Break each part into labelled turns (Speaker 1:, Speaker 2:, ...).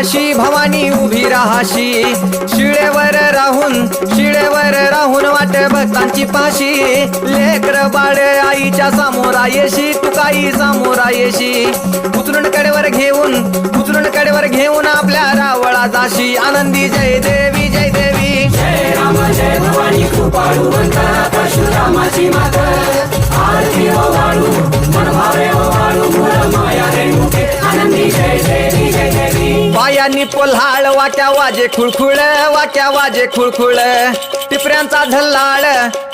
Speaker 1: राहाशी भवानी उभी राहाशी. शिळेवर राहून शिळेवर राहून वाट भक्तांची पाशी. लेकर बाळ आईच्या समोरा येशी तुकाई समोरा येशी उचलून कडेवर घेऊन उचलून कडेवर घेऊन आपल्या रावळा जाशी. आनंदी जय देवी जय देवी. जय राम जय भवानी कृपाळूवंत परशुरामाची आरती ओ वाळू देवी पोल्हाळ वाट्या वाजे खुळखुळ वाट्या वाजे खुळखुळ. टिपऱ्यांचा झल्लाळ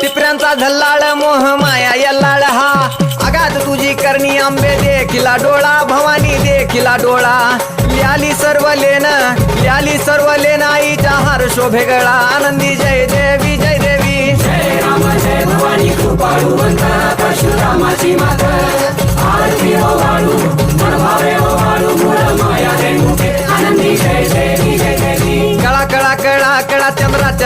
Speaker 1: टिपऱ्यांचा झल्लाळ मोह माया यल्लाळ. हा आगात तुझी करणी आंबे देखिला डोळा भवानी देखिला डोळा. लियाली सर्व लेन लियाली सर्व लेन आईच्या हार शोभे गळा. आनंदी जय देवी जय देवी. जय राम जय भवानी कृपाळू परशुरामाची माता. आरती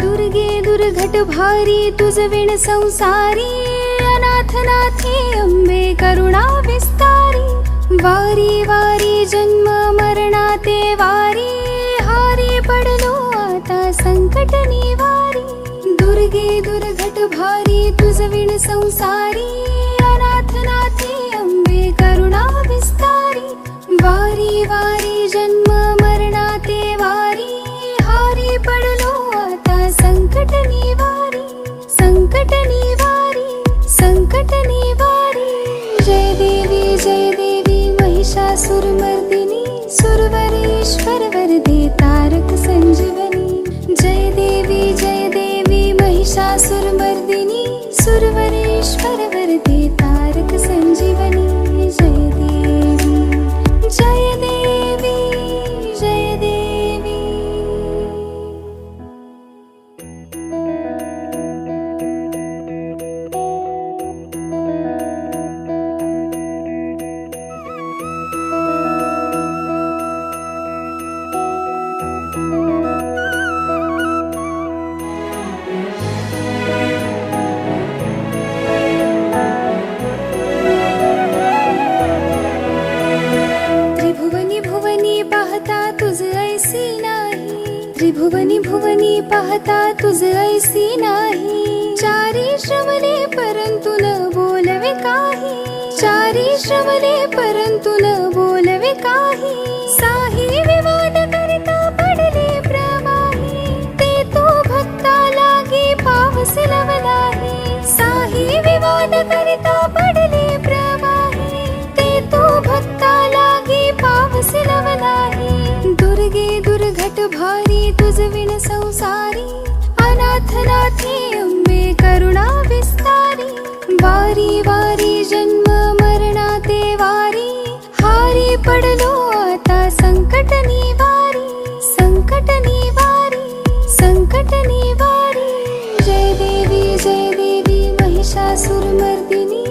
Speaker 2: दुर्गे भारी तुझ विण संसारी अनाथनाथी अंबे करुणा विस्तारी वारी वारी भारी तुझ विण संसारी. त्रिभुवनी भुवनी पाहता तुझ ऐसी नाही. चारी श्रवणे परंतु न बोलवे काही. चारी श्रवणे परंतु न बोलवे काही. तुझविण संसारी अनाथनाथी अंबे करुणा विस्तारी वारी वारी जन्म मरणा ते वारी हारी पडलो आता संकट निवारी संकट निवारी संकट निवारी. जय देवी जय देवी महिषासुरमर्दिनी